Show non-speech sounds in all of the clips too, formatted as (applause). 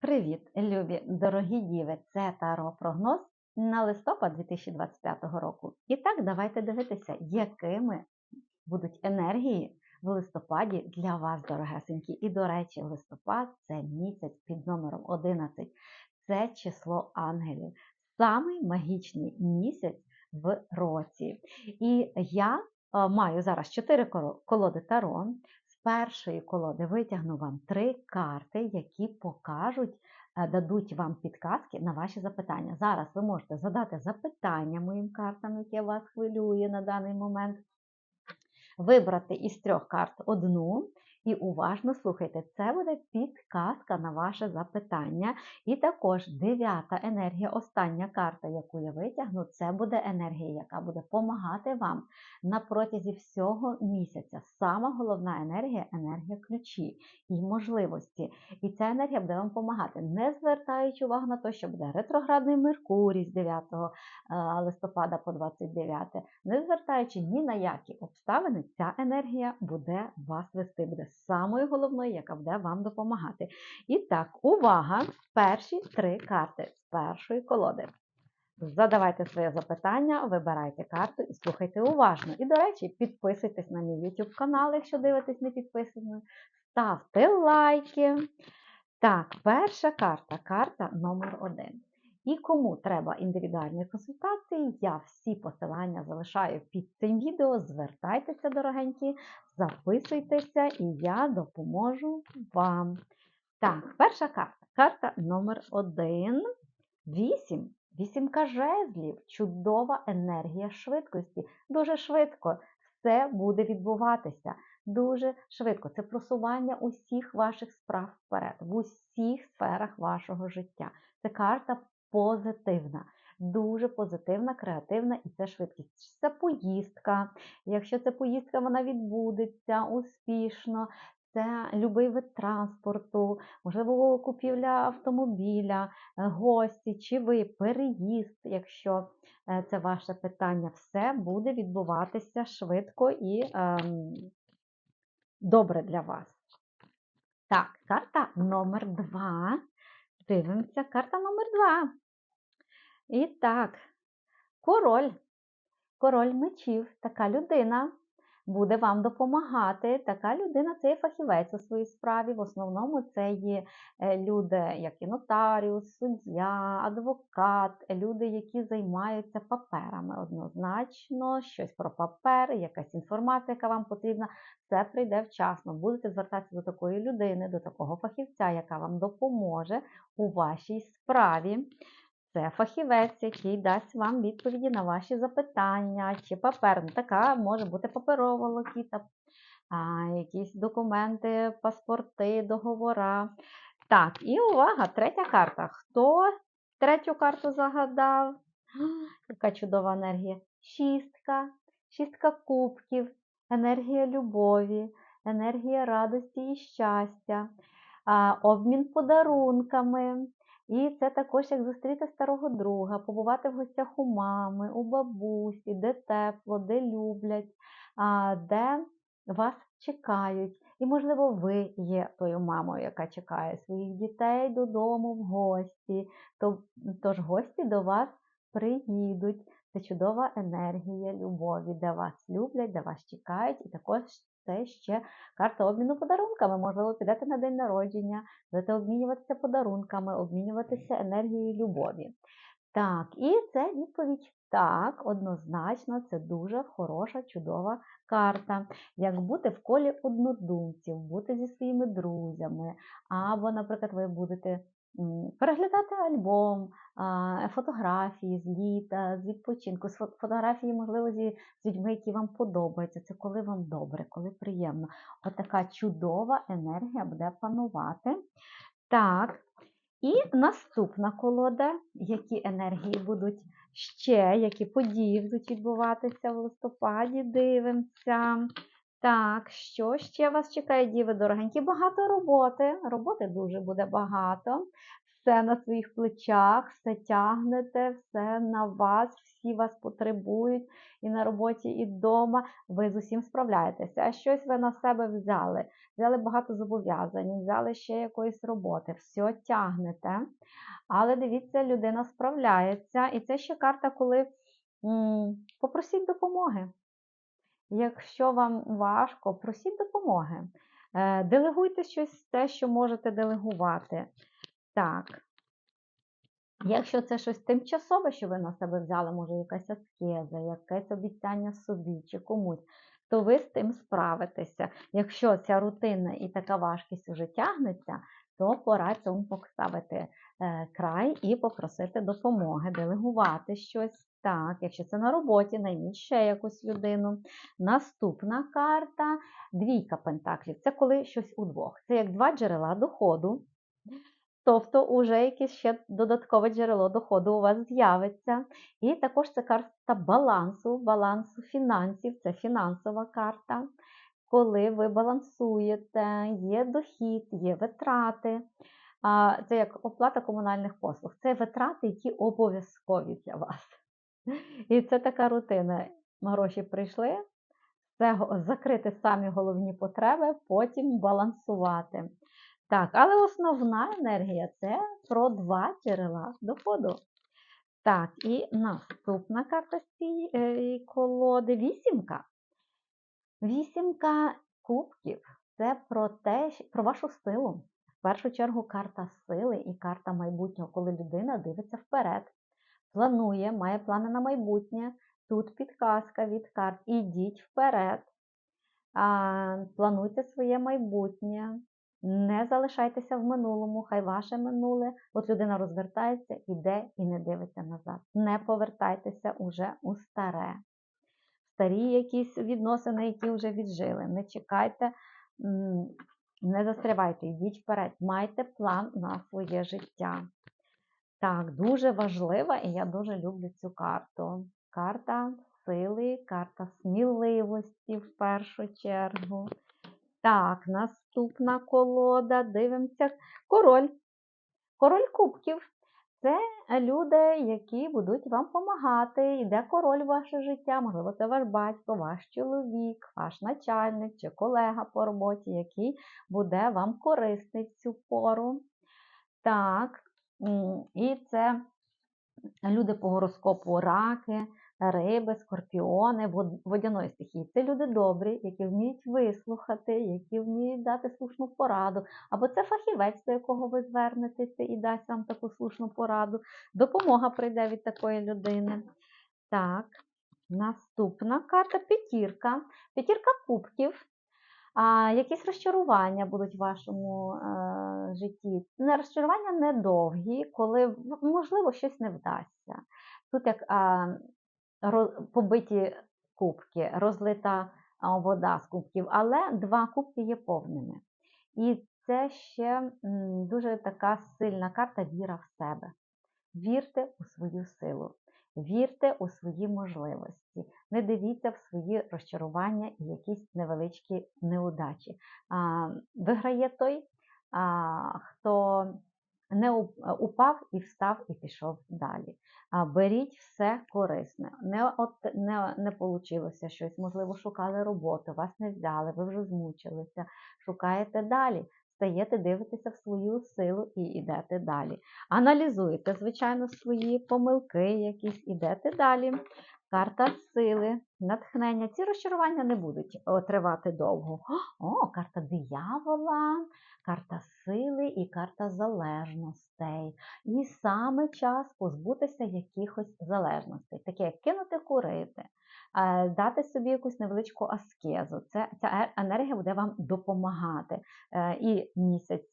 Привіт, любі дорогі діви! Це Таро прогноз на листопад 2025 року. І так, давайте дивитися, якими будуть енергії в листопаді для вас, дорогесенькі. І, до речі, листопад це місяць під номером 11. Це число ангелів. Самий магічний місяць в році. І я е, маю зараз 4 колоди Таро першої колоди витягну вам три карти, які покажуть, е, дадуть вам підказки на ваші запитання. Зараз ви можете задати запитання моїм картам, яке вас хвилює на даний момент. Вибрати із трьох карт одну і уважно слухайте, це буде підказка на ваше запитання. І також дев'ята енергія, остання карта, яку я витягну, це буде енергія, яка буде допомагати вам на протязі всього місяця. Сама головна енергія енергія ключі і можливості. І ця енергія буде вам допомагати, не звертаючи увагу на те, що буде ретроградний Меркурій з 9 е, листопада по 29, не звертаючи ні на які обставини, ця енергія буде вас вести. буде самою головною, яка буде вам допомагати. І так, увага! Перші три карти з першої колоди. Задавайте своє запитання, вибирайте карту і слухайте уважно. І, до речі, підписуйтесь на мій YouTube канал, якщо дивитесь не підписаною. Ставте лайки. Так, перша карта карта номер один. І кому треба індивідуальні консультації, я всі посилання залишаю під цим відео. Звертайтеся, дорогенькі, записуйтеся, і я допоможу вам. Так, перша карта. Карта номер один. Вісім. Вісімка жезлів. Чудова енергія швидкості. Дуже швидко все буде відбуватися. Дуже швидко. Це просування усіх ваших справ вперед, в усіх сферах вашого життя. Це карта позитивна. Дуже позитивна, креативна і це швидкість. Це поїздка. Якщо це поїздка, вона відбудеться успішно. Це любий вид транспорту, можливо, купівля автомобіля, е, гості, чи ви переїзд, якщо е, це ваше питання, все буде відбуватися швидко і ем, добре для вас. Так, карта номер два. Дивимося, карта номер два. І так, король, король мечів, така людина буде вам допомагати. Така людина це є фахівець у своїй справі. В основному це є е, люди, як і нотаріус, суддя, адвокат, люди, які займаються паперами. Однозначно, щось про папер, якась інформація, яка вам потрібна, це прийде вчасно. Будете звертатися до такої людини, до такого фахівця, яка вам допоможе у вашій справі. Це фахівець, який дасть вам відповіді на ваші запитання, чи папер. Ну, така може бути паперова локіта, якісь документи, паспорти, договора. Так, і увага, третя карта. Хто третю карту загадав? (gasps) Яка чудова енергія. Шістка, шістка кубків, енергія любові, енергія радості і щастя, обмін подарунками. І це також як зустріти старого друга, побувати в гостях у мами, у бабусі, де тепло, де люблять, де вас чекають. І, можливо, ви є тою мамою, яка чекає своїх дітей додому в гості. Тож гості до вас приїдуть. Це чудова енергія любові, де вас люблять, де вас чекають, і також це ще карта обміну подарунками. Можливо, підете на день народження, будете обмінюватися подарунками, обмінюватися енергією любові. Так, і це відповідь так, однозначно, це дуже хороша, чудова карта. Як бути в колі однодумців, бути зі своїми друзями, або, наприклад, ви будете переглядати альбом, фотографії з літа, з відпочинку, з фотографії, можливо, з людьми, які вам подобаються. Це коли вам добре, коли приємно. Отака чудова енергія буде панувати. Так, і наступна колода, які енергії будуть ще, які події будуть відбуватися в листопаді, дивимося. Так, що ще вас чекає, діви дорогенькі? Багато роботи. Роботи дуже буде багато. все на своїх плечах, все тягнете, все на вас, всі вас потребують і на роботі, і вдома. Ви з усім справляєтеся. А щось ви на себе взяли. Взяли багато зобов'язань, взяли ще якоїсь роботи, все тягнете. Але дивіться, людина справляється. І це ще карта, коли м, попросіть допомоги. Якщо вам важко, просіть допомоги. Е, Делегуйте щось те, що можете делегувати. Так. Якщо це щось тимчасове, що ви на себе взяли, може якась аскеза, якесь обіцяння собі чи комусь, то ви з тим справитеся. Якщо ця рутина і така важкість уже тягнеться, то пора цьому поставити край і попросити допомоги, делегувати щось. Так, якщо це на роботі, найміть ще якусь людину. Наступна карта двійка пентаклів. Це коли щось удвох. Це як два джерела доходу. Тобто уже якесь ще додаткове джерело доходу у вас з'явиться. І також це карта балансу, балансу фінансів, це фінансова карта. Коли ви балансуєте, є дохід, є витрати. Це як оплата комунальних послуг. Це витрати, які обов'язкові для вас. І це така рутина. Гроші прийшли, це закрити самі головні потреби, потім балансувати. Так, але основна енергія це про два джерела доходу. Так, і наступна карта з цієї колоди вісімка. Вісімка кубків це про те, про вашу силу. Першу чергу карта сили і карта майбутнього, коли людина дивиться вперед, планує, має плани на майбутнє. Тут підказка від карт. Ідіть вперед, плануйте своє майбутнє, не залишайтеся в минулому, хай ваше минуле. От людина розвертається, іде і не дивиться назад. Не повертайтеся уже у старе. Старі якісь відносини, які вже віджили. Не чекайте, не застрявайте, йдіть вперед. Майте план на своє життя. Так, дуже важлива, і я дуже люблю цю карту. Карта сили, карта сміливості в першу чергу. Так, наступна колода. Дивимося. Король. Король кубків. Це люди, які будуть вам допомагати. Іде король в ваше життя. Можливо, це ваш батько, ваш чоловік, ваш начальник чи колега по роботі, який буде вам корисний в цю пору. Так, і це люди по гороскопу раки, риби, скорпіони, водяної стихії. Це люди добрі, які вміють вислухати, які вміють дати слушну пораду. Або це фахівець, до якого ви звернетеся і дасть вам таку слушну пораду. Допомога прийде від такої людини. Так, наступна карта п'ятірка. П'ятірка кубків. А, якісь розчарування будуть в вашому е, житті. Не розчарування недовгі, коли ну, можливо щось не вдасться. Тут як а, побиті кубки, розлита вода з кубків, але два кубки є повними. І це ще дуже така сильна карта віра в себе. Вірте у свою силу, вірте у свої можливості, не дивіться в свої розчарування і якісь невеличкі неудачі. Виграє той, хто не упав і встав і пішов далі. Беріть все корисне. Не, от, не, не вийшло щось, можливо, шукали роботу, вас не взяли, ви вже змучилися, шукаєте далі. Стаєте, дивитеся в свою силу і йдете далі. Аналізуєте, звичайно, свої помилки, якісь ідете далі. Карта сили, натхнення. Ці розчарування не будуть тривати довго. О, карта диявола, карта сили і карта залежностей. І саме час позбутися якихось залежностей, таке як кинути курити, е, дати собі якусь невеличку аскезу. Це, ця е- енергія буде вам допомагати. Е, І місяць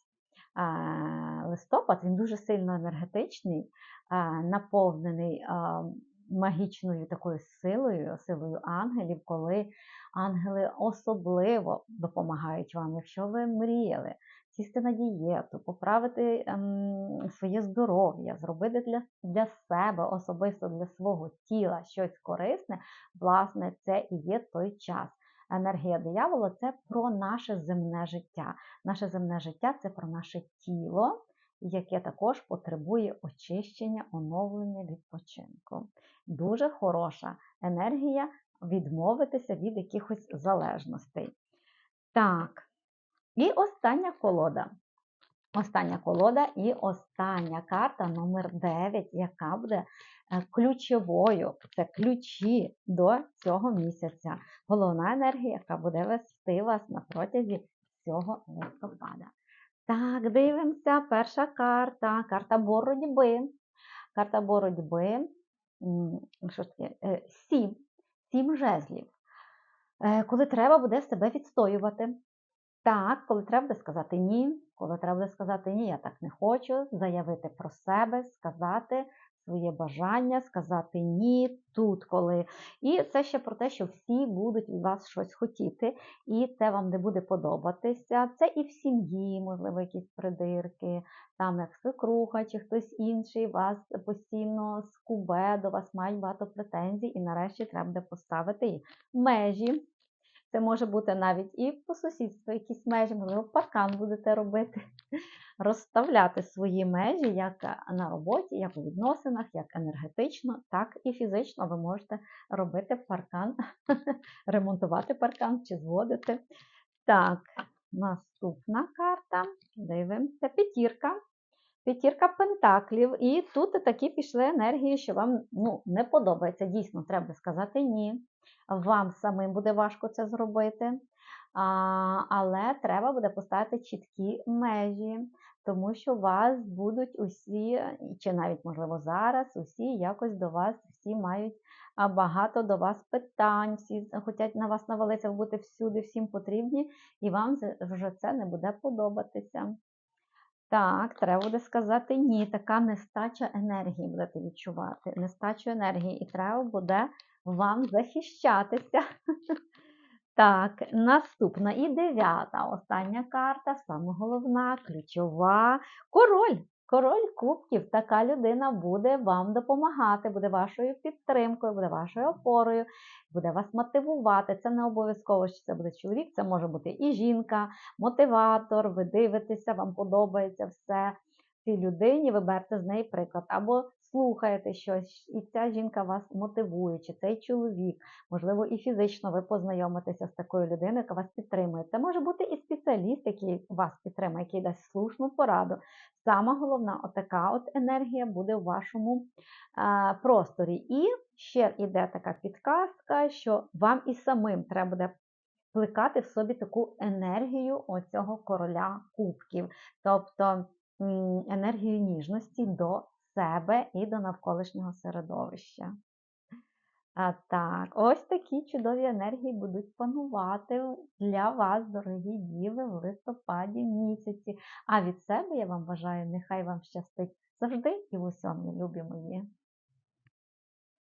е, листопад він дуже сильно енергетичний, е, наповнений е, магічною такою силою, силою ангелів, коли ангели особливо допомагають вам, якщо ви мріяли. Сісти на дієту, поправити ем, своє здоров'я, зробити для, для себе, особисто для свого тіла щось корисне, власне, це і є той час. Енергія диявола це про наше земне життя. Наше земне життя це про наше тіло яке також потребує очищення, оновлення, відпочинку. Дуже хороша енергія відмовитися від якихось залежностей. Так, і остання колода. Остання колода і остання карта номер 9, яка буде е, ключовою. Це ключі до цього місяця. Головна енергія, яка буде вести вас на протязі цього листопада. Так, дивимося. Перша карта. Карта боротьби. Карта боротьби. Що ж таке? Е, сім. Сім жезлів. Е, коли треба буде себе відстоювати. Так, коли треба буде сказати ні, коли треба буде сказати ні, я так не хочу, заявити про себе, сказати своє бажання, сказати ні тут, коли. І це ще про те, що всі будуть від вас щось хотіти, і це вам не буде подобатися. Це і в сім'ї, можливо, якісь придирки, там як свекруха чи хтось інший вас постійно скубе, до вас мають багато претензій, і нарешті треба буде поставити межі. Це може бути навіть і по сусідству якісь межі, можливо, паркан будете робити, розставляти свої межі як на роботі, як у відносинах, як енергетично, так і фізично ви можете робити паркан, (laughs) ремонтувати паркан чи зводити. Так, наступна карта. Дивимося, п'ятірка. П'ятірка пентаклів. І тут такі пішли енергії, що вам ну, не подобається. Дійсно, треба сказати ні. Вам самим буде важко це зробити, а, але треба буде поставити чіткі межі, тому що вас будуть усі, чи навіть, можливо, зараз усі якось до вас, всі мають багато до вас питань, всі хочуть на вас навалитися, бути всюди, всім потрібні, і вам вже це не буде подобатися. Так, треба буде сказати ні, така нестача енергії будете відчувати. Нестачу енергії, і треба буде вам захищатися. Так, наступна і дев'ята. Остання карта, саме головна, ключова. Король. Король кубків, така людина буде вам допомагати, буде вашою підтримкою, буде вашою опорою, буде вас мотивувати. Це не обов'язково, що це буде чоловік, це може бути і жінка, мотиватор, ви дивитеся, вам подобається все цій людині, ви берете з неї приклад, або слухаєте щось, і ця жінка вас мотивує, чи цей чоловік, можливо, і фізично ви познайомитеся з такою людиною, яка вас підтримує. Це може бути і спеціаліст, який вас підтримує, який дасть слушну пораду. Сама головна, отака от енергія буде у вашому а, просторі. І ще йде така підказка, що вам і самим треба буде плекати в собі таку енергію оцього короля кубків. Тобто енергію ніжності до себе і до навколишнього середовища. А Так, ось такі чудові енергії будуть панувати для вас, дорогі діви, в листопаді місяці. А від себе я вам бажаю, нехай вам щастить завжди і в усьому, любі мої.